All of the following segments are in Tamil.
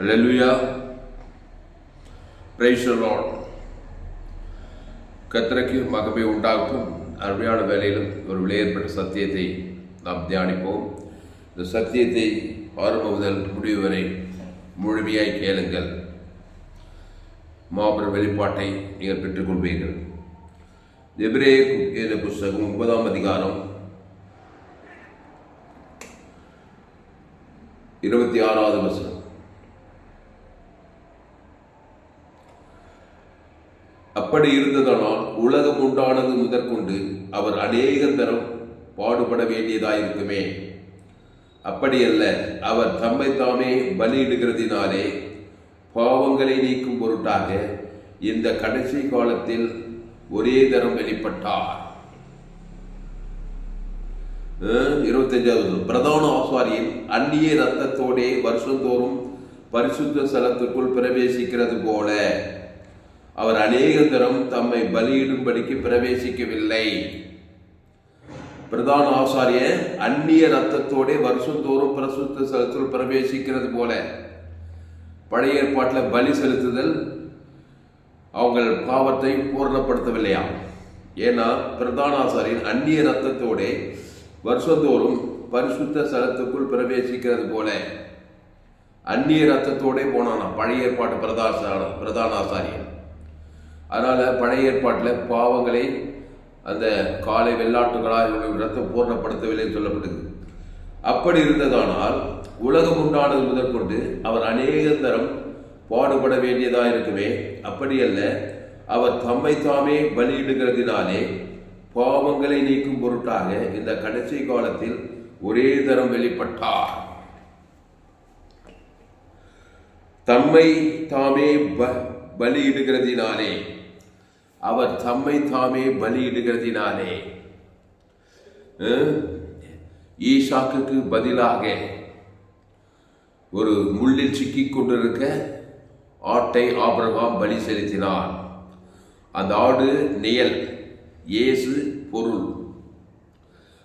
அல்லேலூயா பிரைஸ் லார்ட் கத்தரைக்கு மகமை உண்டாக்கும் அருமையான வேலையிலும் ஒரு விலையேற்பட்ட சத்தியத்தை நாம் தியானிப்போம். இந்த சத்தியத்தை ஆரம்ப முதல் முடிவு வரை முழுமையாய் கேளுங்கள். மாபெரும் வெளிப்பாட்டை நீங்கள் பெற்றுக்கொள்வீர்கள். எபிரே என்ற புஸ்தகம் ஒன்பதாம் அதிகாரம் இருபத்தி ஆறாவது வசனம். அப்படி இருந்ததனால் உலகம் உண்டானது முதற்கொண்டு அவர் அநேக தரம் பாடுபட வேண்டியதாயிருக்குமே. அப்படியல்ல அவர் தம்மை தாமே பலியிடுகிறதினாலே பாவங்களை நீக்கும் பொருட்டாக இந்த கடைசி காலத்தில் ஒரே தரம் வெளிப்பட்டார். இருபத்தஞ்சாவது பிரதான ஆசாரியின் அந்நிய ரத்தத்தோடே வருஷந்தோறும் பரிசுத்த ஸ்தலத்துக்குள் பிரவேசிக்கிறது போல அவர் அநேக தரம் தம்மை பலியிடும்படிக்கு பிரவேசிக்கவில்லை. பிரதான ஆசாரிய அந்நிய ரத்தத்தோடே வருஷந்தோறும் பிரசுத்த ஸ்தலத்தில் பிரவேசிக்கிறது போல. பழைய ஏற்பாட்டில் பலி செலுத்துதல் அவங்கள் பாவத்தை பூரணப்படுத்தவில்லையா ஏன்னா பிரதான ஆசாரியின் அந்நிய ரத்தத்தோடே வருஷந்தோறும் பரிசுத்த ஸ்தலத்துக்குள் பிரவேசிக்கிறது போல. அந்நிய ரத்தத்தோடே போனானா பழைய ஏற்பாட்டு பிரதான பிரதான ஆசாரியன். அதனால் பழைய ஏற்பாட்டில் பாவங்களை அந்த காலை வெள்ளாட்டுகளாக இவர்கள் ரத்தம் பூர்ணப்படுத்தவில்லை சொல்லப்படுது அப்படி இருந்ததானால் உலகம் உண்டானது முதற்கொண்டு அவர் அநேக தரம் பாடுபட வேண்டியதாக இருக்குமே? அப்படியல்ல அவர் தம்மை தாமே பலியிடுகிறதினாலே பாவங்களை நீக்கும் பொருட்டாக இந்த கடைசி காலத்தில் ஒரே தரம் வெளிப்பட்டார். தம்மை தாமே ப- பலியிடுகிறதினாலே அவர் தம்மை தாமே பலியிடுகிறதினாலே. ஈஷாக்கு பதிலாக ஒரு முள்ளில் சிக்கிக் கொண்டிருக்க ஆட்டை ஆபரகாம் பலி செலுத்தினார் அந்த ஆடு நியல் இயேசு பொருள்.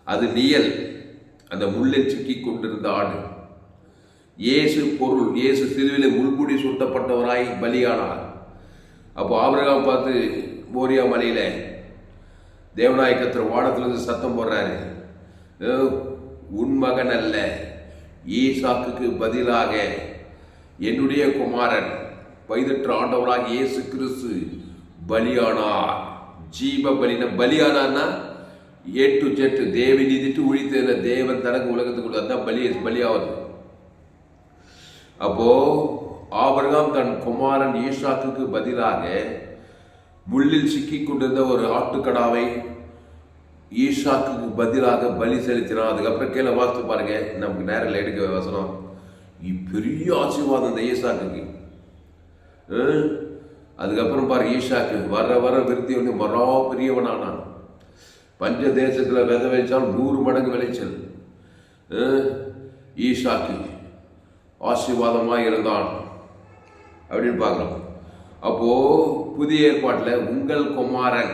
அது நியல் அந்த முள்ளில் சிக்கிக் கொண்டிருந்த ஆடு. இயேசு பொருள் இயேசு சிலுவிலே முள்முடி சூட்டப்பட்டவராய் பலியானார். அப்போ ஆபிரகாம் பார்த்து மோரியா மலையில தேவநாயகத்திர வானத்திலிருந்து சத்தம் போடுறாரு. உன் மகன் அல்ல. ஈசாக்குக்கு பதிலாக என்னுடைய குமாரன் வயதற்ற ஆண்டவராக இயேசு கிறிஸ்து பலியானார். ஜீவ பலின பலியானான்னா ஏ டு ஜெட் தேவி நிதிட்டு உழித்த தேவன் தனக்கு உலகத்துக்கு தான் பலி பலியாவது. அப்போ ஆபிரகாம் தன் குமாரன் ஈசாக்குக்கு பதிலாக முள்ளில் சிக்கிக் கொண்டிருந்த ஒரு ஆட்டுக்கடாவை ஈஷாக்கு பதிலாக பலி செலுத்தினான். அதுக்கப்புறம் கீழே வாசித்து பாருங்க நமக்கு நேரில் எடுக்க வசனம். பெரிய ஆசீர்வாதம் இந்த ஈஷாக்கு அதுக்கப்புறம் பாரு ஈஷாக்கு வர வர விருத்தி வந்து மரா பெரியவனானான் பஞ்ச தேசத்தில் வித வைச்சால் நூறு மடங்கு விளைச்சல். ஈஷாக்கு ஆசீர்வாதமாக இருந்தான். அப்படின்னு பார்க்குறோம். அப்போது புதிய ஏற்பாட்டில் உங்கள் குமாரன்.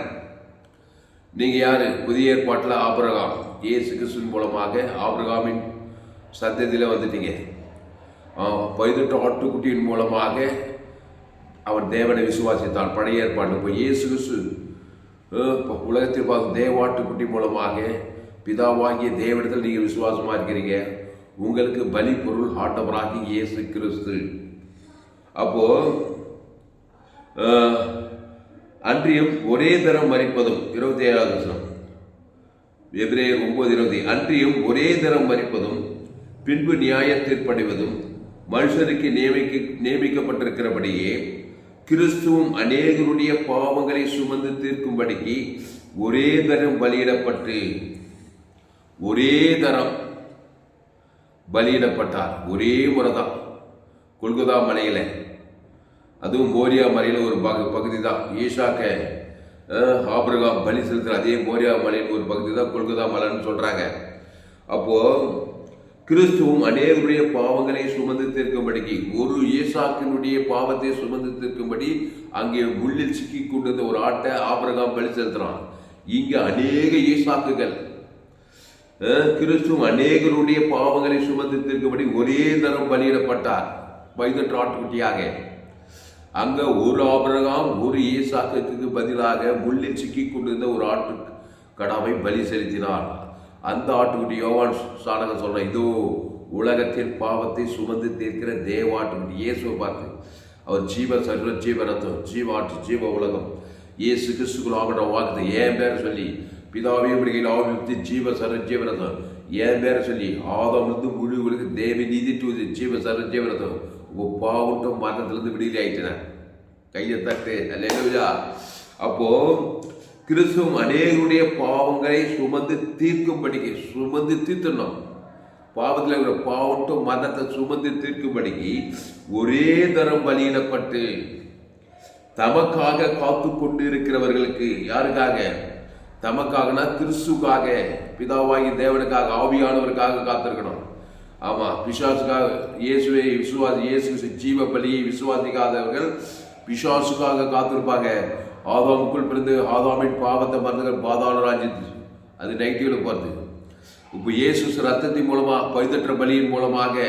நீங்கள் யாரு? புதிய ஏற்பாட்டில் ஆபிரகாம். இயேசு கிறிஸ்துவின் மூலமாக ஆபிரகாமின் சந்ததியில் வந்துட்டீங்க. பதினெட்டு ஆட்டுக்குட்டியின் மூலமாக அவன் தேவனை விசுவாசித்தான் பழைய ஏற்பாடு இப்போ இயேசு கிறிஸ்து இப்போ உலகத்தில் பார்த்து தேவாட்டுக்குட்டி மூலமாக பிதாவாகிய தேவனிடத்தில் நீங்கள் விசுவாசமாக இருக்கிறீங்க. உங்களுக்கு பலி பொருள் ஆட்டவராகி இயேசு கிறிஸ்து. அப்போது அன்றியும் ஒரே தரம் மறிப்பதும் இருபத்தி ஏழாவது வசனம். எபிரேயர் ஒன்பது இருபது அன்றியும் ஒரே தரம் மறிப்பதும் பின்பு நியாய தீர்ப்படைவதும் மனுஷருக்கு நியமிக்க நியமிக்கப்பட்டிருக்கிறபடியே கிறிஸ்துவும் அநேகருடைய பாவங்களை சுமந்து தீர்க்கும்படிக்கு ஒரே தரம் பலியிடப்பட்டு ஒரே தரம் பலியிடப்பட்டார். ஒரே முறைதான். தான் மலையில் அதுவும் மோரியா மலையில் ஒரு பகு பகுதி தான் ஈஷாக்க ஆபிரகா பலி செலுத்துகிற அதே மோரியா மலையில் ஒரு பகுதி தான் கொல்கத்தா மலைன்னு சொல்கிறாங்க அப்போது கிறிஸ்துவும் அநேகருடைய பாவங்களை சுமந்து தீர்க்கும்படிக்கு ஒரு ஈசாக்கினுடைய பாவத்தை சுமந்து தீர்க்கும்படி அங்கே முள்ளில் சிக்கி கொண்டிருந்த ஒரு ஆட்டை ஆபிரகாம் பலி செலுத்துறான். இங்கே அநேக ஈசாக்குகள். கிறிஸ்துவும் அநேகருடைய பாவங்களை சுமந்து தீர்க்கும்படி ஒரே தரம் பலியிடப்பட்டார். வைதற்ற ஆட்டுக்குட்டியாக. அங்க ஒரு ஆபரகம் ஒரு ஈசாக்குக்கு பதிலாக முள்ளில் சிக்கி கொண்டிருந்த ஒரு ஆட்டு கடாவை பலி செலுத்தினார் அந்த ஆட்டுக்குட்டி யோவான் சாணகம் சொல்ற இதோ உலகத்தின் பாவத்தை சுமந்து தீர்க்கிற தேவ ஆட்டுக்குட்டி. இயேசுவை பார்த்து அவர் ஜீவ சர்வ ஜீவ ரத்தம் ஜீவ ஆட்டு ஜீவ உலகம். இயேசு கிறிஸ்துக்குள் ஆகட வாக்குது ஏன் பேர் சொல்லி பிதாவே பிடிக்கல ஆவித்து ஜீவ சர்வ ஜீவ ரத்தம். ஏன் பேரை சொல்லி ஆதம் வந்து முழு உலக தேவி நீதி டூது ஜீவ சர்வ ஜீவ ரத்தம் உங்க பாவட்டும் மரணத்திலிருந்து விடுதலை ஆயிட்டேன் கையை தட்டு அல்லா அப்போ கிறிஸ்துவம் அநேகருடைய பாவங்களை சுமந்து தீர்க்கும்படிக்கு சுமந்து தீர்த்தணும் பாவத்தில் இருக்கிற பாவட்டும் மரணத்தை சுமந்து தீர்க்கும்படிக்கு ஒரே தரம் பலியிடப்பட்டு தமக்காக காத்து கொண்டு இருக்கிறவர்களுக்கு யாருக்காக? தமக்காகனா கிறிஸ்துக்காக பிதாவாகி தேவனுக்காக ஆவியானவருக்காக காத்திருக்கணும். ஆமா பிசாசுக்காக இயேசுவை விசுவாசி இயேசு ஜீவ பலியை விசுவாசிக்காதவர்கள் பிசாசுக்காக காத்திருப்பாங்க. ஆதாமுக்குள் பிறந்து ஆதாமின் பாவத்தை மறந்துகள் பாதாள ராஜ்யத்து அது நெகட்டிவ்ல போறது. இப்போ இயேசு ரத்தத்தின் மூலமாக பைதற்ற பலியின் மூலமாக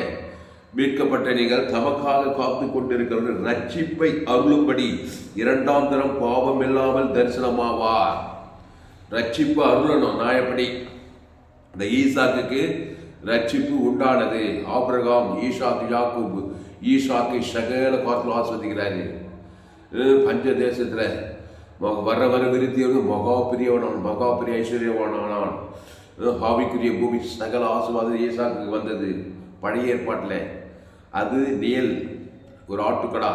மீட்கப்பட்ட நீங்கள் தமக்காக காத்து கொண்டிருக்கிறது ரட்சிப்பை அருளும்படி இரண்டாம் தரம் பாவம் இல்லாமல் தரிசனமாவார். ரட்சிப்பு அருளணும் நியாயப்படி இந்த ஈசாக்கு ரட்சிப்பு உண்டானது. ஆபிரகாம் ஈஷாக்கு யாக்கூப். ஈஷாக்கு சகல காலத்தில் ஆஸ்வதிக்கிறாரு. பஞ்ச தேசத்தில் மக- வர வர விருத்தியவன் மகா பிரியவனான் மகா பிரிய ஐஸ்வர்யவானானான். ஹாவிக்குரிய பூமி சகல ஆசுவாதம் ஈசாக்கு வந்தது. பழைய ஏற்பாட்டில். அது நியல் ஒரு ஆட்டுக்கடா.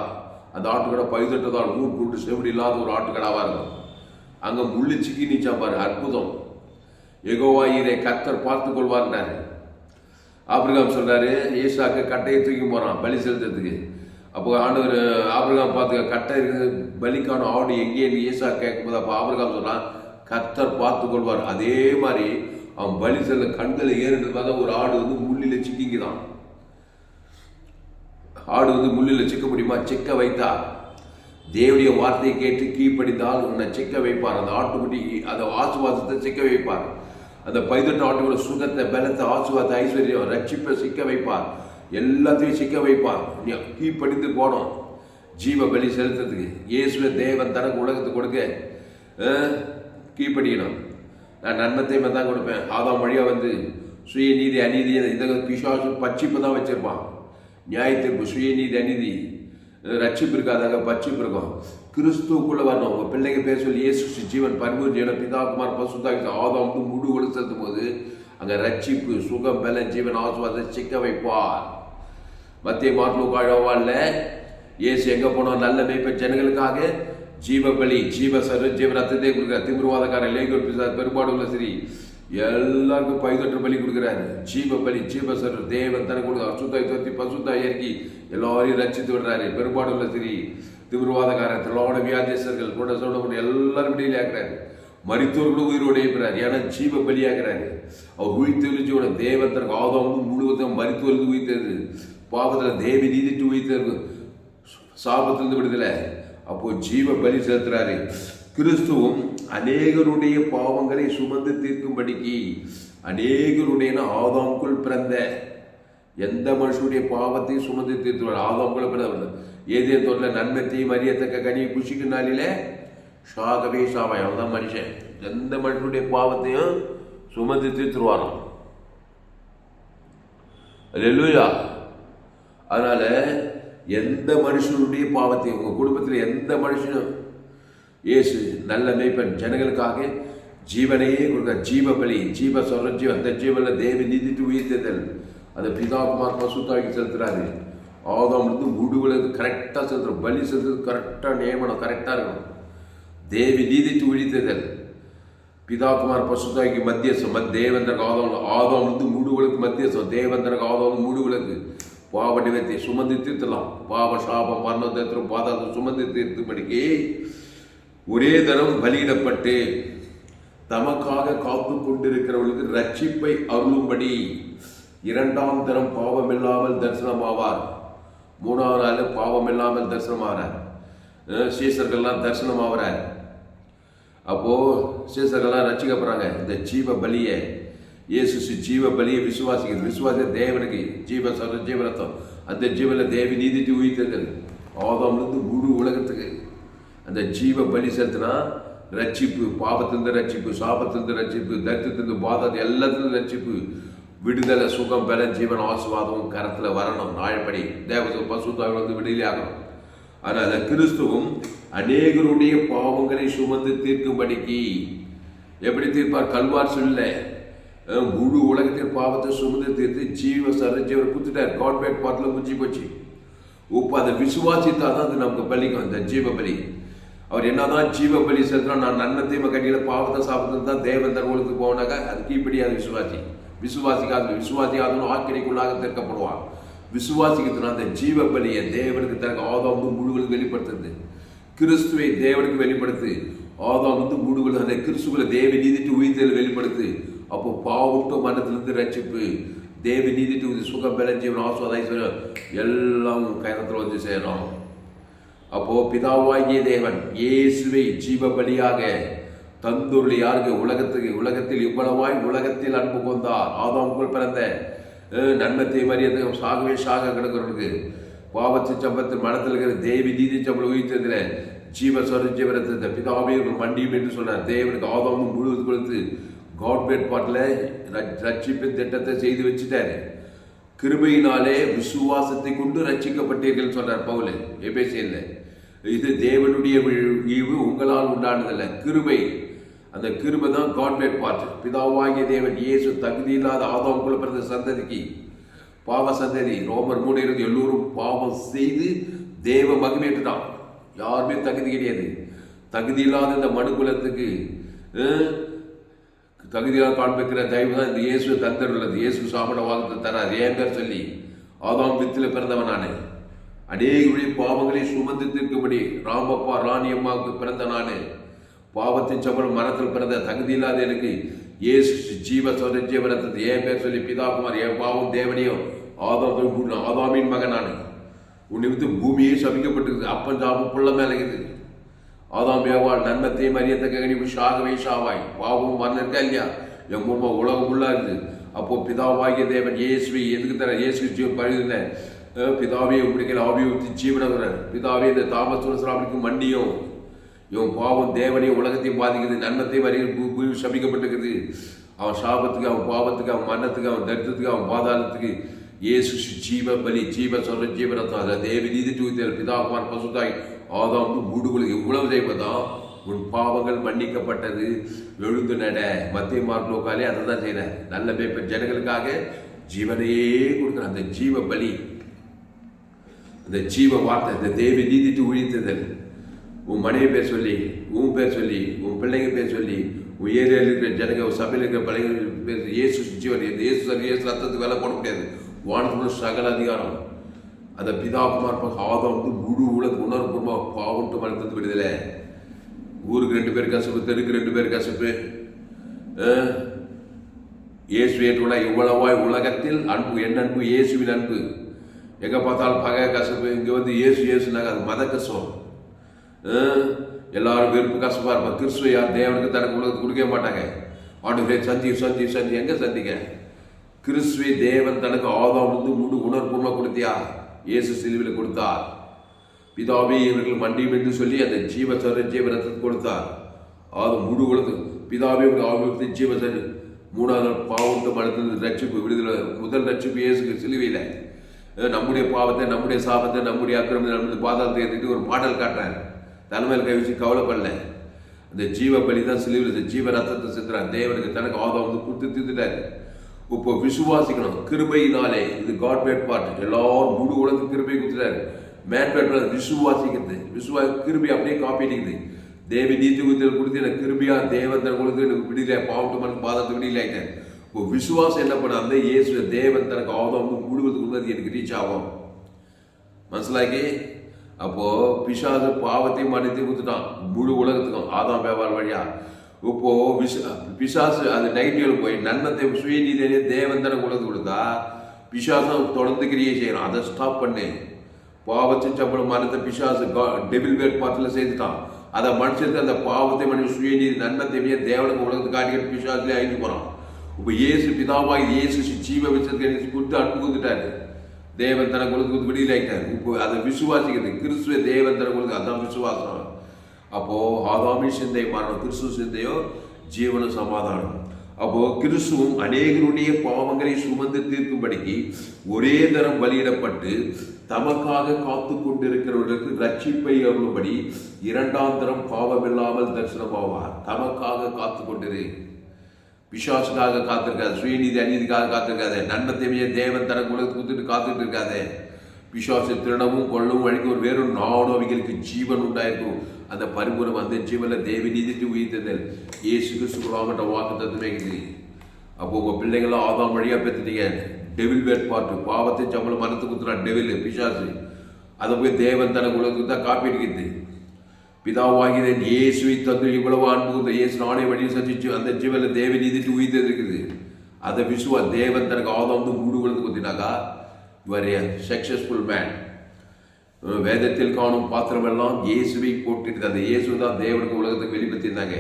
அந்த ஆட்டுக்கடா பைதட்டதால் ஊர் கூட்டு செவிடு இல்லாத ஒரு ஆட்டுக்கடாவாக இருக்கும். அங்கே முள்ளு சிக்கி நீச்சா பாரு அற்புதம். எகோவாயிரை கத்தர் பார்த்து கொள்வார்னாரு. ஆபிரகாம் சொல்கிறாரு ஈசாக்கு கட்டையை தூக்கி போகிறான் பலி செலுத்துறதுக்கு. அப்போ ஆண்டவர் ஆபிரகாம் பார்த்து கட்டை இருக்குது பலிக்கான ஆடு எங்கே ஈசா கேட்கும்போது அப்போ ஆபிரகாம் சொல்கிறான் கத்தர் பார்த்து கொள்வார். அதே மாதிரி அவன் பலி செல்ல கண்களை ஏறிட்டு பார்த்தா ஒரு ஆடு வந்து முள்ளில சிக்கிக்குதான். ஆடு வந்து முள்ளில் சிக்க முடியுமா? சிக்க வைத்தா. தேவடைய வார்த்தையை கேட்டு கீழ்ப்படிந்தால் உன்னை சிக்க வைப்பார். அந்த ஆட்டுக்குட்டி வாசு ஆசுவாசத்தை சிக்க வைப்பார். அந்த பதினெட்டு ஆட்டுக்குள்ள சுகத்தை பலத்தை ஆசுவாத்தை ஐஸ்வர்யம் ரட்சிப்பை சிக்க வைப்பார். எல்லாத்தையும் சிக்க வைப்பார். நீ கீழ்ப்படிந்து போனோம் ஜீவ பலி செலுத்துறதுக்கு. இயேசுவ தேவன் தனக்கு உலகத்துக்கு கொடுக்க அஹ், கீழ்ப்படியணும். நான் நன்மத்தை தான் கொடுப்பேன். ஆதாம் வழியாக வந்து சுயநீதி அநீதி இந்த பிசாசு பச்சிப்பு தான் வச்சிருப்பான். நியாயத்தீர்ப்பு சுயநீதி அநீதி. ரட்சிப்பிருக்காதாங்க ரட்சிப்பு இருக்காதாங்க வரணும். உங்கள் பிள்ளைங்க பேர் சொல்லி இயேசு ஜீவன் பரிமூர் ஜீவன பிதா குமார் பசுதாக்கி ஆதம் வந்து முழு ஒளி போது அங்கே ரட்சிப்பு சுகம் பல ஜீவன் ஆசுவாத சிக்க வைப்பார். மத்திய மார்லு காழவான்ல இயேசு எங்கே போனோம் நல்ல மேய்ப்ப ஜனங்களுக்காக ஜீவ பலி ஜீவ சரு ஜீவ ரத்தத்தை கொடுக்குற திமிர்வாதக்காரன் லேகர் பிசார் பெரும்பாடுள்ள சரி எல்லாருக்கும் பைதொற்று பலி கொடுக்குறாரு. ஜீவ பலி ஜீவசர் தேவன் தனக்கு கொடுக்க அசுத்தாய் தொத்தி பசுத்தாய் இயற்கி எல்லாரையும் ரச்சித்து விடுறாரு. பெரும்பாடுள்ள சரி திமிர்வாதக்காரன் திலோட வியாதேசர்கள் கூட சொல்ல எல்லாரும் இடையில ஆக்குறாரு மருத்துவர்களும் உயிரோடு எழுப்புறாரு ஏன்னா ஜீவ பலியாகிறாரு அவர் உயிர்த்தெழுச்சியோட தேவன் தனக்கு ஆதாமும் முழுவதும் மரித்தோருக்கு உயிர்த்தது பாவத்தில் தேவி நீதிட்டு உயிர்த்தது சாபத்திலிருந்து விடுதலை. அப்போ ஜீவ பலி செலுத்துறாரு. கிறிஸ்துவும் அநேகருடைய பாவங்களை சுமந்து தீர்க்கும்படிக்கு அநேகருடைய ஆதாம்குள் பிறந்த எந்த மனுஷனுடைய பாவத்தையும் சுமந்து தீர்த்துவார். ஆதாமுக்குள்ள பிறந்த ஏதே தோல்ல நன்மத்தையும் அறியத்தக்க கனி புஷிக்கு நாளில ஷாகவே சாவாய். அவன் தான் மனுஷன். எந்த மனுஷனுடைய பாவத்தையும் சுமந்து தீர்த்துருவாராம் அல்லேலூயா. அதனால எந்த மனுஷனுடைய பாவத்தையும் உங்க குடும்பத்தில் எந்த மனுஷனும் இயேசு நல்ல மேய்ப்பன். ஜனங்களுக்காக ஜீவனையே கொடுக்க ஜீவ பலி ஜீவ சொல்ற ஜீவ அந்த ஜீவனில் தேவி நீதிட்டு உயிர்த்ததல் அந்த பிதாகுமார் பசுத்தாக்கி செலுத்துறாரு. ஆதாம் இருந்து முடிவுல கரெக்டாக செலுத்துறோம். பலி செலுத்துறது கரெக்டாக நியமனம் கரெக்டாக இருக்கணும். தேவி நீதிட்டு உழித்ததல் பிதாகுமார் பசுத்தாக்கி மத்தியசம் மத் தேவந்தருக்கு ஆதம் ஆதம் வந்து மூடு மத்தியசம் தேவந்தருக்கு ஆதம் மூடு பாவ நிவத்தை சுமந்து தீர்த்தலாம் பாவ சாபம் மரணம் தேத்திரம் பாதாளம் சுமந்து தீர்த்துபடிக்கு ஒரே தரம் பலியிடப்பட்டு தமக்காக காத்து கொண்டிருக்கிறவர்களுக்கு ரட்சிப்பை அருளும்படி இரண்டாம் தரம் பாவம் இல்லாமல் தரிசனமாவார். மூணாவது நாள் பாவம் இல்லாமல் தரிசனமாகிறார் சீசர்கள்லாம் தரிசனம் ஆகிறார் அப்போது சீசர்கள்லாம் ரசிக்கப்படுறாங்க இந்த ஜீவ பலியை இயேசு ஜீவ பலியை விசுவாசிக்கிறது விசுவாச தேவனுக்கு ஜீவ சொல்ற ஜீவரத்தம் அந்த ஜீவனில் தேவி நீதிட்டு உயிர்த்திருக்கிறது ஆதாம்லேருந்து முழு உலகத்துக்கு. அந்த ஜீவ பலி செலுத்தினா ரட்சிப்பு பாவத்திலிருந்து ரட்சிப்பு சாபத்திலிருந்து ரட்சிப்பு தரித்திரத்திலிருந்து பாதத்து எல்லாத்திலிருந்து ரட்சிப்பு. விடுதலை சுகம் பெற ஜீவன் ஆசுவாதமும் கரத்தில் வரணும். நாயப்படி பசு பசுத்தாவில் வந்து விடுதலை ஆகணும். அந்த கிறிஸ்துவும் அநேகருடைய பாவங்களை சுமந்து தீர்க்கும்படிக்கு எப்படி தீர்ப்பார்? கல்வார் சொல்ல முழு உலகத்தின் பாவத்தை சுமந்து தீர்த்து ஜீவ சரஜீவர் குத்துட்டார். கான்பேட் பாத்தில் முடிஞ்சு போச்சு. இப்போ அதை விசுவாசித்தால் தான் அது நமக்கு பலிக்கும். அந்த ஜீவ பலி. அவர் என்னதான் ஜீவ பலி செலுத்தினா நான் நன்மை தீமை கட்டியில பாவத்தை சாப்பிட்டு தான் தேவன் தருவலுக்கு போனாக்க அது இப்படி அது விசுவாசி. விசுவாசிக்காது விசுவாசிக்காதவனும் ஆக்கிரைக்குள்ளாக திறக்கப்படுவான். விசுவாசிக்கிறதுனா அந்த ஜீவ பலியை தேவனுக்கு தனக்கு ஆதாம் வந்து முழுவதும் வெளிப்படுத்துறது. கிறிஸ்துவை தேவனுக்கு வெளிப்படுத்து. ஆதாம் வந்து முழுவதும் அந்த கிறிஸ்துவ தேவ நீதிட்டு உயிர்த்தல் வெளிப்படுத்து. அப்போ பாவட்டு மனத்திலிருந்து ரட்சிப்பு. தேவ நீதிட்டு சுகம் பெற ஜீவன் ஆசுவாத எல்லாம் கயனத்தில் வந்து சேரும். அப்போ பிதாவாகிய தேவன் இயேசுவை ஜீவ பலியாக தந்துருள் யாருக்கு உலகத்துக்கு உலகத்தில் இவ்வளவாய் உலகத்தில் அன்பு கொண்டார். ஆதாமுக்குள் பிறந்த நன்மத்தை மரியாதை சாகவே சாக கிடக்கிறவனுக்கு பாவத்து சம்பத்தில் மனத்தில் இருக்கிற தேவி தீதி சம்பளம் உயிர்த்ததில் ஜீவ சொர இந்த பிதாவே மண்டியும் என்று சொன்னார். தேவனுக்கு ஆதாமும் முழுவது கொடுத்து காட்பேட் பாட்டில் ரட்சிப்பின் திட்டத்தை செய்து வச்சுட்டாரு. கிருபையினாலே விசுவாசத்தை கொண்டு ரட்சிக்கப்பட்டீர்கள் சொன்னார் பவுல் எபேசியல்ல இது தேவனுடைய வி- ஈவு உங்களால் உண்டானதல்ல. கிருபை. அந்த கிருபை தான் கான்வேட் பார்ட் பிதாவாகிய தேவன் இயேசு தகுதி இல்லாத ஆதாமுக்குள்ள பிறந்த சந்ததிக்கு பாவ சந்ததி. ரோமர் மூணு இருந்து எல்லோரும் பாவம் செய்து தேவ மகிமேற்றுதான் யாருமே தகுதி கிடையாது. தகுதி இல்லாத இந்த மனுக்குலத்துக்கு தகுதியாக காண்பிக்கிற தெய்வம் தான் இந்த இயேசு தந்தர் உள்ளது இயேசு சாப்பிட வாழ்த்து தரார். ஏங்கர் சொல்லி ஆதாம் வித்தில் பிறந்தவன் நான். அநேகருடைய பாவங்களை சுமந்து தீர்க்கும்படி ராமப்பா ராணி அம்மாவுக்கு பிறந்த நானே பாவத்தின் சம்பளம் மரத்தில் பிறந்த தகுதி இல்லாத எனக்கு இயேசு ஜீவ சொர ஜீவனத்தை ஏன் பேர் சொல்லி பிதாகுமார் என் பாவம் தேவனையும் ஆதாம் ஆதாமின் மகன் நான் உன்னை விட்டு பூமியே சபிக்கப்பட்டிருக்கு அப்பன் சாபம் புள்ள மேல இருக்குது. ஆதாம் ஏவாள் நன்மத்தை மரியத்தை கணிப்பு ஷாகவே ஷாவாய் பாவம் மரணம் இருக்கா இல்லையா? என் உலகம் உள்ளா இருக்குது. அப்போ பிதாவாகிய தேவன் இயேசுவை எதுக்கு தர? இயேசு ஜீவன் பழுதுன பிதாவே பிடிக்கிற ஆவியத்தை ஜீவனவரர் பிதாவே இந்த தாமசுரசாமிக்கு மண்டியும் இவன் பாவம் தேவனையும் உலகத்தையும் பாதிக்கிறது நன்மத்தையும் வரையில் பூ பூமி சபிக்கப்பட்டிருக்குது அவன் சாபத்துக்கு அவன் பாவத்துக்கு அவன் மரணத்துக்கு அவன் தரித்திரத்துக்கு அவன் பாதாளத்துக்கு இயேசு ஜீவ பலி ஜீவ சொல்ற ஜீவனத்தம் தேவி நீதி தூய்த்தல் பிதாகுமார் பசுதாய் ஆதாம் மூடுகளுக்கு இவ்வளவு தெய்வதான் உன் பாவங்கள் மன்னிக்கப்பட்டது எழுந்து நட மத்திய மார்க்லோக்காலே அதை தான் செய்யறேன் நல்ல பேப்பர் ஜனங்களுக்காக ஜீவனையே கொடுக்குற அந்த ஜீவ பலி அந்த ஜீவ வார்த்தை இந்த தேவி நீதிட்டு உழித்ததல் உன் மனைவி பேர் சொல்லி உன் பேர் சொல்லி உன் பிள்ளைங்க பேர் சொல்லி உன் ஏரியாவில் இருக்கிற ஜனங்க உன் சபையில் இருக்கிற பிள்ளைங்க பேர் இயேசு ஜீவன் இந்த இயேசு சார் இயேசு ரத்தத்துக்கு வேலை போட முடியாது. வானத்துக்குள்ள சகல அதிகாரம். அந்த பிதாகுமார் பக்கம் ஆதம் வந்து முழு உலக உணர்வுபூர்வமாக பாவட்டு மனத்தது விடுதலை. ஊருக்கு ரெண்டு பேர் கசப்பு தெருக்கு ரெண்டு பேர் கசப்பு. இயேசு ஏற்றுவிட இவ்வளவாய் உலகத்தில் அன்பு என் அன்பு இயேசுவின் அன்பு. எங்க பார்த்தாலும் பகை கசப்பு. இங்க வந்து இயேசு ஏசுனாங்க அது மத கசம். எல்லாரும் வெறுப்பு கசப்பா இருப்பாங்க கிறிஸ்துவ யார் தேவனுக்கு தனக்கு உலகத்துக்கு கொடுக்க மாட்டாங்க. ஆண்டு சந்தி சந்தி சந்தி. எங்க சந்திக்க கிறிஸ்துவை தேவன் தனக்கு ஆதாம் வந்து முழு உணர்வுமா கொடுத்தியா? இயேசு சிலுவையில் கொடுத்தார். பிதாவே இவர்கள் மண்டியும் என்று சொல்லி அந்த ஜீவ ஜீவசர ஜீவனத்தை கொடுத்தார். அது முழு உலகம் பிதாவே ஆவியத்தை ஜீவசரி மூணாவது பாவத்தை மனத்தில் ரட்சிப்பு விடுதலை முதல் ரட்சிப்பு இயேசுக்கு சிலுவையில். நம்முடைய பாவத்தை நம்முடைய சாபத்தை நம்முடைய அக்கிரமத்தை நம்முடைய பாதாளத்தை ஏற்றிட்டு ஒரு பாடல் காட்டுறாரு. தலைமையில் கை வச்சு கவலைப்படல. அந்த ஜீவ பலி தான் சிலுவில் இந்த ஜீவ ரத்தத்தை சிந்துறார் தேவனுக்கு தனக்கு ஆதம் வந்து கொடுத்து தீர்த்துட்டாரு. இப்போ விசுவாசிக்கணும். கிருபையினாலே இது காட் மேட் பார்ட் எல்லாரும் முழு உலகத்து கிருபை கொடுத்துட்டாரு. Man made விசுவாசிக்கிறது. விசுவா கிருபி அப்படியே காப்பி அடிக்குது. தேவி நீதி குத்தில் கொடுத்து எனக்கு கிருபியா? தேவன் கொடுத்து எனக்கு விடுதலை. பாவட்டு மனு பாதத்தை விடுதலை இப்போ விசுவாசம் என்ன பண்ண அந்த இயேசு தேவன் தனக்கு ஆதம் வந்து முழுவதுக்கு அது எனக்கு ரீச் ஆகும் மனசிலாக்கி அப்போ பிசாசு பாவத்தையும் மனத்தையும் கொடுத்துட்டான் முழு உலகத்துக்கும் ஆதாம் வியாபாரம் வழியா. இப்போ விச பிசாசு அது நெகட்டிவ்ல போய் நன்மத்தை சுயநீதியிலே தேவன் தனக்கு உலகத்து கொடுத்தா பிசாசம் தொடர்ந்து கிரியை செய்யணும் அதை ஸ்டாப் பண்ணு. பாவத்தை சம்பளம் மனத்தை பிசாசு டெபிள் வேட் பாத்தில் செய்துட்டான் அதை மனுஷனுக்கு அந்த பாவத்தை மனுஷன் சுயநீதி நன்மத்தை தேவனுக்கு உலகத்துக்கு காட்டிக்கிட்டு பிசாசுலேயே அழிஞ்சு போகிறான் இப்போ இயேசு பிதாவாய் இயேசு ஜீவ வச்சதுக்கு கொடுத்து அன்பு கொடுத்துட்டாரு தேவன் தன கொடுத்து விடுதலாயிட்டார் இப்போ அதை விசுவாசிக்கிறது கிறிஸ்துவ தேவன் தன கொடுத்து அதான் விசுவாசம் அப்போது ஆதாமி சிந்தை மரணம் கிறிஸ்துவ சிந்தையோ ஜீவன சமாதானம் அப்போது கிறிஸ்துவும் அநேகருடைய பாவங்களை சுமந்து தீர்க்கும்படிக்கு ஒரே தரம் பலியிடப்பட்டு தமக்காக காத்து கொண்டிருக்கிறவர்களுக்கு ரட்சிப்பை அருளும்படி இரண்டாம் தரம் பாவமில்லாமல் தரிசனமாவார் தமக்காக காத்து கொண்டிரு விசுவாசுக்காக காத்திருக்காது சுயநீதி அநீதிக்காக காத்திருக்காது நன்மை தேவையை தேவன் தர குலத்துக்கு கொடுத்துட்டு காத்துட்டு இருக்காது விசுவாசம் திருடவும் கொள்ளவும் அழிக்க ஒரு வேறொரு நாடும் அவைகளுக்கு ஜீவன் உண்டாயிருக்கும். அந்த பரிபூரம் அந்த ஜீவனில் தேவி நீதிட்டு ஏசு கிறிஸ்து கிறிஸ்துவாமட்ட வாக்கு தத்துவமே அப்போ உங்கள் பிள்ளைங்களாம் ஆதாம் வழியாக பெற்றுட்டீங்க. டெவில் வேட்பாட்டு பாவத்தை சம்பளம் மனத்து குத்துறான் டெவில் பிசாசு. அதை போய் தேவன் தனக்கு உலகத்துக்கு தான் காப்பி அடிக்கிறது பிதாவாகிய இயேசுவை தந்து இவ்வளவு அன்பு இந்த இயேசு நானே வழி சந்திச்சு அந்த ஜீவன தேவை நீதிட்டு உயிர்த்தது இருக்குது அதை விசுவா தேவன் தனக்கு ஆதம் வந்து மூடு கொடுத்து கொத்தினாக்கா இவர் சக்சஸ்ஃபுல் மேன் வேதத்தில் காணும் பாத்திரமெல்லாம் இயேசுவை போட்டுட்டு அந்த இயேசு தான் தேவனுக்கு உலகத்துக்கு வெளிப்படுத்தியிருந்தாங்க.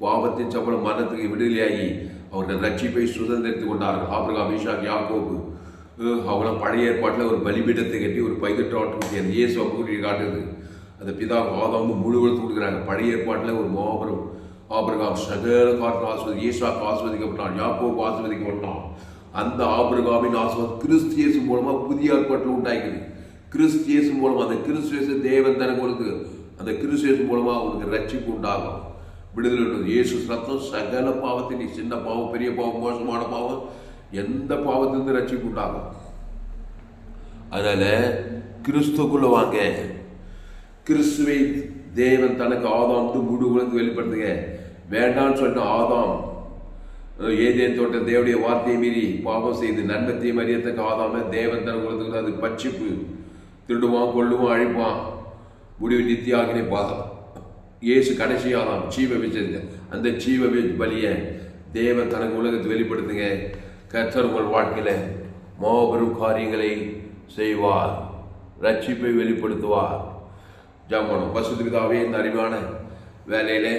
பாவத்தின் சம்பளம் மரணத்துக்கு விடுதலையாகி அவர்கள் ரட்சிப்பை சுதந்திரத்து கொண்டார்கள். ஆபிரகாம் அபிஷாக் யாக்கோபு. அவங்களாம் பழைய ஏற்பாட்டில் ஒரு பலிபீடத்தை கட்டி ஒரு பைதட்டாட்டு அந்த இயேசு அப்படி காட்டுது அந்த பிதா ஆதாம் முழு வளர்த்து கொடுக்குறாங்க. பழைய ஏற்பாட்டில் ஒரு மாபெரும் ஆபிரகாம் சகல காற்று ஆஸ்வதி ஈஷாக்கு ஆஸ்வதிக்கப்பட்டான் யாக்கோவுக்கு ஆஸ்வதிக்கப்பட்டான் அந்த ஆபிரகாமின் ஆஸ்வத் கிறிஸ்து இயேசு மூலமாக புதிய ஏற்பாட்டில் உண்டாக்குது கிறிஸ்து இயேசு மூலமாக அந்த கிறிஸ்தியேசு தேவன் தனக்கு கொடுத்து அந்த கிறிஸ்தியேசு மூலமாக அவனுக்கு ரட்சிப்பு உண்டாகும். விடுதலை உண்டு இயேசு ரத்தம் சகல பாவத்தை நீ சின்ன பாவம் பெரிய பாவம் மோசமான பாவம் எந்த பாவத்திலிருந்து ரட்சிப்பு உண்டாகும்? அதனால கிறிஸ்துக்குள்ள வாங்க. கிறிஸ்துவை தேவன் தனக்கு ஆதாம் முழு உலகத்து வெளிப்படுத்துங்க. வேண்டாம்னு சொன்ன ஆதாம் ஏதேன் தோட்ட தேவடைய வார்த்தையை மீறி பாவம் செய்து நன்மத்தையும் அறியத்தக்க ஆதாம தேவன் தன உலகத்துக்கு அது பச்சிப்பு திருடுவான் கொள்ளுவான் அழிப்பான். முடிவு நித்தியாகினே பாதம். இயேசு கடைசி ஆதாம் ஜீவ வச்சிருங்க அந்த ஜீவ பலிய தேவன் தனக்கு உலகத்தை வெளிப்படுத்துங்க. கர்த்தர் உங்கள் வாழ்க்கையில் மாபெரும் காரியங்களை செய்வார். ரட்சிப்பை வெளிப்படுத்துவார். ஜாமனும். பசுத்து பிதாவே இந்த அறிவான வேலையிலே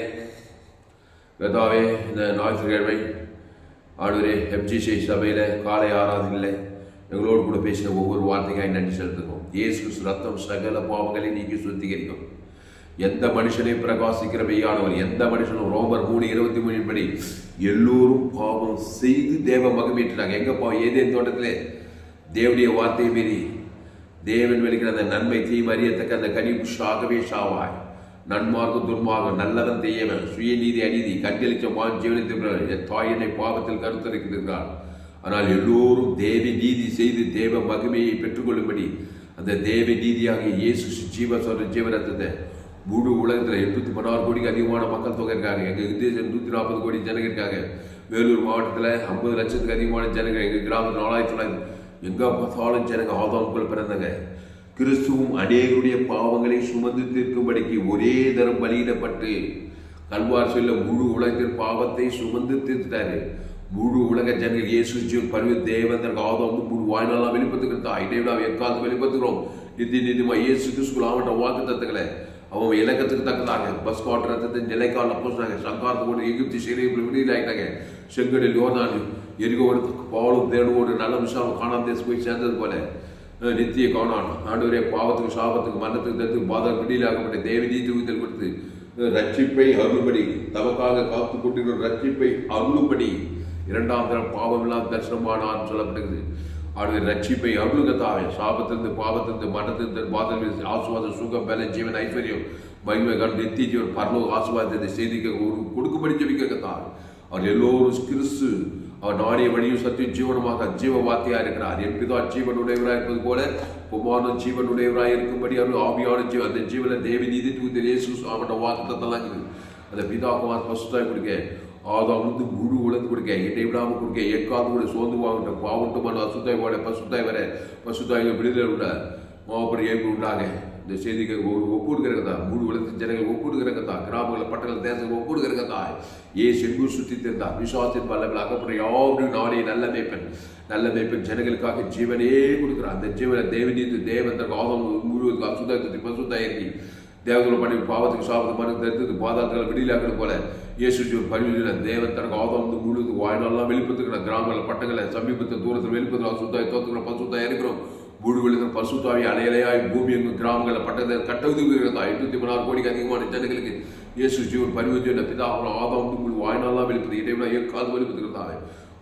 கதாவே இந்த ஞாயிற்றுக்கிழமை ஆடுவரே எம்ஜிசி சபையில் காலை ஆராதனையில் எங்களோடு கூட பேசின ஒவ்வொரு வார்த்தைக்காய் நன்றி செலுத்துகிறோம். இயேசு ரத்தம் சகல பாவங்களை நீக்கி சுத்திகரிக்கும். எந்த மனுஷனையும் பிரகாசிக்கிற மெய்யானவர் எந்த மனுஷனும் ரோமர் மூணு இருபத்தி மூணின் படி எல்லோரும் பாவம் செய்து தேவ மகமீட்டுறாங்க எங்க பாவம் ஏதேன் தோட்டத்திலே? தேவடைய வார்த்தையை மீறி தேவன் வெளிக்கிற அந்த நன்மை தீம் அறியத்தக்க அந்த கனி ஷாகவே ஷாவாய் நன்மார்க்கும் துன்மார்க்கம் நல்லவன் தெய்யவன் சுயநீதி அநீதி கண்டளிச்ச மான் ஜீவனித்திருக்கிறார். என் தாயினை பாவத்தில் கருத்தரிக்கிறார் ஆனால் எல்லோரும் தேவி நீதி செய்து தேவ மகிமையை பெற்றுக்கொள்ளும்படி அந்த தேவி நீதியாக இயேசு ஜீவ சொல்ற ஜீவரத்தத்தை முழு உலகத்தில் எட்நூத்தி பதினாறு கோடிக்கு அதிகமான மக்கள் தொகை இருக்காங்க. எங்கள் தேசம் நூற்றி நாற்பது கோடி ஜனங்க இருக்காங்க. வேலூர் மாவட்டத்தில் ஐம்பது லட்சத்துக்கு அதிகமான ஜனங்கள் எங்கள் கிராமத்தில் நாலாயிரத்தி தொள்ளாயிரத்தி எங்கே பார்த்தாலும் ஜனங்க ஆதாமுக்குள் பிறந்தங்க. கிறிஸ்துவும் அநேகருடைய பாவங்களை சுமந்து தீர்க்கும்படிக்கு ஒரே தரம் பலியிடப்பட்டு கல்வார் சொல்ல முழு உலகத்தின் பாவத்தை சுமந்து தீர்த்துட்டாரு. முழு உலக ஜனங்கள் இயேசு பருவ தேவந்தர் ஆதம் முழு வாய்நாளாக வெளிப்படுத்துகிறதா இடைவிடா எக்காந்து வெளிப்படுத்துகிறோம். நிதி நிதிமா இயேசு கிறிஸ்துக்குள் ஆவட்ட வாக்கு தத்துக்களை அவன் இலக்கத்துக்கு தக்கதாக பஸ் காட் ரத்தத்தை நிலைக்கால போசினாங்க சங்காரத்தை கூட எகிப்தி சிறையில் விடுதலாயிட்டாங்க செங்கடல் யோர்தான் எரிகோடு பாவலும் தேடுவோடு நல்ல விஷயம் காணாம தேசம் போய் சேர்ந்தது போல நித்திய காணான். ஆண்டவரே பாவத்துக்கு சாபத்துக்கு மரணத்துக்கு தத்து பாத விடியலாகப்பட்ட தேவதி தூவித்தல் கொடுத்து ரட்சிப்பை அருளுபடி தமக்காக காத்து கொண்டிருக்கிற ரட்சிப்பை அருள்படி இரண்டாம் தரம் பாவமில்லாத தரிசனமானான்னு சொல்லப்படுகிறது ஆடுகிற ரட்சிப்பை அருளுகத்தாவே சாபத்திலிருந்து பாவத்திலிருந்து மரணத்திலிருந்து பாதத்தில் ஆசுவாதம் சுகம் பல ஜீவன் ஐஸ்வர்யம் மகிமை கண் நித்திய ஜீவன் பரலோக ஆசுவாதத்தை செய்திக்க ஒரு கொடுக்கும்படி ஜெபிக்கத்தான் அவர் எல்லோரும் கிறிஸ்து அவன் நாடிய வழியும் சத்தியும் ஜீவனமாக ஜீவ வார்த்தையா இருக்கிறார் என் பிதா ஜீவன் உடையவராக இருப்பது போல குமாரன் ஜீவன் உடையவராக இருக்கும்படி அவர் ஆவியான ஜீவன். அந்த ஜீவன தேவி நீதி தூத்தி இயேசு அவனோட வாக்குத்தத்தெல்லாம் இருக்குது அந்த பிதா குமார் பசுத்தாய் கொடுக்க ஆதா வந்து முழு உலர்ந்து கொடுக்க என்னை விடாமல் கொடுக்க எக்காது கூட சோர்ந்து வாங்கிட்ட பாவட்டுமான அசுத்தாய் போட பசுத்தாய் வர பசுத்தாய் விடுதலை விட மாவப்படி ஏற்பு உண்டாங்க இந்த செய்திக்கு ஒரு ஒப்புடுகிறதா? மூணு உலகத்து ஜனங்கள் ஒப்புடுகிறதா? கிராமங்கள் பட்டங்கள் தேசங்கள் ஒப்புடுகிறதா? ஏ செங்கு சுத்தி திருந்தா விசுவாசத்தின் வல்லவில் அகப்பட யாரும் நாளே நல்ல மேய்ப்பன். நல்ல மேய்ப்பன் ஜனங்களுக்காக ஜீவனே கொடுக்குறான் அந்த ஜீவனை தேவநீதி தேவந்தர் ஆதம் முழுவதுக்கு அசுதாயத்தை பசுத்தாயிருக்கு தேவங்களை பண்ணி பாவத்துக்கு சாபத்தை மனு தெரிஞ்சது பாதாளத்தில் விடியலாக்கிறது போல இயேசு பரிவில் தேவன் தனக்கு ஆதாம் முழுது வாழ்நாளெல்லாம் வெளிப்பத்துக்கிற கிராமங்கள் பட்டங்களை சமீபத்தில் தூரத்தில் வெளிப்பத்தில் சுத்தாய் தோத்துக்கிறோம் பசுத்தாய் இருக்கிறோம். முழு வெளிக்கிற பசுத்தாவி அலையலையாய் பூமி எங்கும் கிராமங்களில் பட்டத்தை கட்ட உதவுகிறதா எட்நூத்தி பதினாறு கோடிக்கு அதிகமான ஜனங்களுக்கு இயேசு ஜீவன் பரிவர்த்தனை பிதா ஆதாம் உங்களுக்கு வாய்நாளாக வெளிப்பது இடைவிட ஏற்காது வெளிப்பத்துக்கிறதா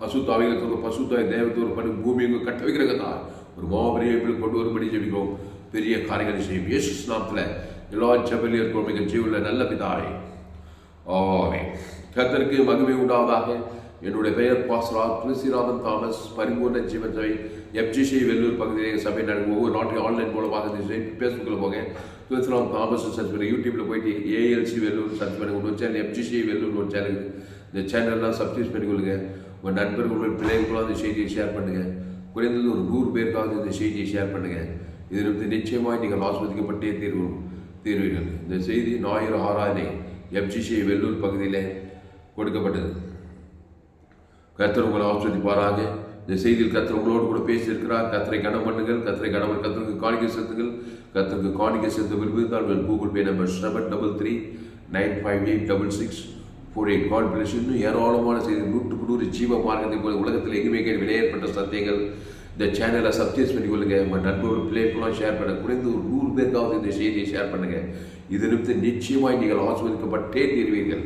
அசுத்தாவிகளை தோற பசுத்தாய் தேவத்தோர் பணி பூமி எங்கும் கட்ட வைக்கிறதா ஒரு மாபெரிய கொண்டு வரும்படி ஜெபிக்கும் பெரிய காரியங்களை செய்யும் இயேசு நாமத்தில் எல்லா ஜபலியும் இருக்கிறோம் மிக ஜீவுள்ள நல்ல பிதாவே. ஆமே கர்த்தருக்கு மகிமை உண்டாவதாக. என்னுடைய பெயர் பாஸ்ரா துளசிராமன் தாமஸ். பரிபூர்ண ஜீவன் சபை எஃப்ஜிசி வெள்ளூர் பகுதியில் எங்கள் சபை நடக்கும் ஒவ்வொரு நாட்டையும் ஆன்லைன் மூலமாக ஃபேஸ்புக்கில் போங்க. துளசிராம் தாமஸ் சர்ச் பண்ணி யூடியூப்பில் போயிட்டு ஏஎல்சி வெள்ளூர் சர்ச் பண்ணி ஒரு சேனல் எஃப்ஜிசி வெள்ளூர் ஒரு சேனல் இந்த சேனல்லாம் சப்ஸ்கிரைப் பண்ணிக்கொள்ளுங்க உங்கள் நண்பர்களுடைய பிள்ளைகளுக்குலாம் அந்த செய்தியை ஷேர் பண்ணுங்கள் குறைந்தது ஒரு நூறு பேருக்காவது இந்த செய்தியை ஷேர் பண்ணுங்கள் இதிலிருந்து நிச்சயமாக நீங்கள் ஆஸ்வதிக்கப்பட்டே தீர்வு தீர்வீர்கள். இந்த செய்தி ஞாயிறு ஆராதனை எஃப்ஜிசி வெள்ளூர் பகுதியில் கொடுக்கப்பட்டது. கர்த்தர் உங்களை ஆஸ்வதிப்பாராக. இந்த செய்தியில் கத்திர உங்களோடு கூட பேசியிருக்கிறார். கத்திரை கனம் பண்ணுங்கள். கத்திரை கணவன் கத்திரக்கு காணிக்கை செலுத்துங்கள். கத்திரக்கு காணிக்கை செலுத்த விரும்புகிறால் Google pay number seven double three nine five eight double six four eight call plus இன்னும் ஏராளமான செய்தி நூற்றுக்கு நூறு ஜீவ மார்க்கத்தை போல உலகத்தில் எங்குமே விலையேற்பட்ட சத்தியங்கள். இந்த சேனலை சப்ஸ்கிரைப் பண்ணி கொள்ளுங்க. உங்கள் நண்பர்கள் பிள்ளைகளும் ஷேர் பண்ண குறைந்து ஒரு நூறு பேருக்காவது இந்த செய்தியை ஷேர் பண்ணுங்கள் இது நிமித்து நிச்சயமாக நீங்கள் ஆஸ்வதிக்கப்பட்டே தீர்வீர்கள்.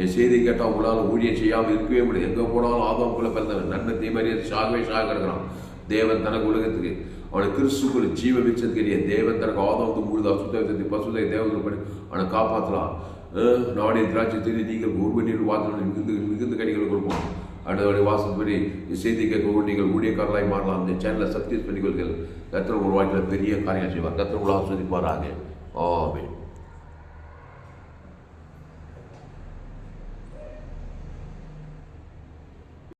என் செய்தி கேட்டால் உங்களால் ஊழியம் செய்யாமல் இருக்கவே முடியாது. எங்கே போனாலும் ஆதாம் போல பிறந்தவன். நன்மை தீமறிய சாகவே சாக இருக்கிறான் தேவன் தனக்கு உலகத்துக்கு அவனை கிறிஸ்துக்குள் ஜீவ மிச்சத்துக்கு தேவன் தனக்கு ஆதாம் முழுதா சுத்த பசுதை தேவதை படி அவனை காப்பாற்றலாம் நாடே திராட்சை தெரிவி நீங்கள் ஒரு மணியில் வாசல் மிகுந்து மிகுந்த கனிகளை கொடுப்போம். அடுத்தவருடைய வாசப்படி செய்தி கேட்கவும் நீங்கள் ஊழியக்காரராய் மாறலாம். இந்த சேனலை சப்ஸ்கிரைப் பண்ணிக்கொள்கள் கத்திர உங்கள் வாழ்க்கையில் பெரிய காரியம் செய்வார். கத்திர உலகம் சுதிப்பாராங்க ஆமே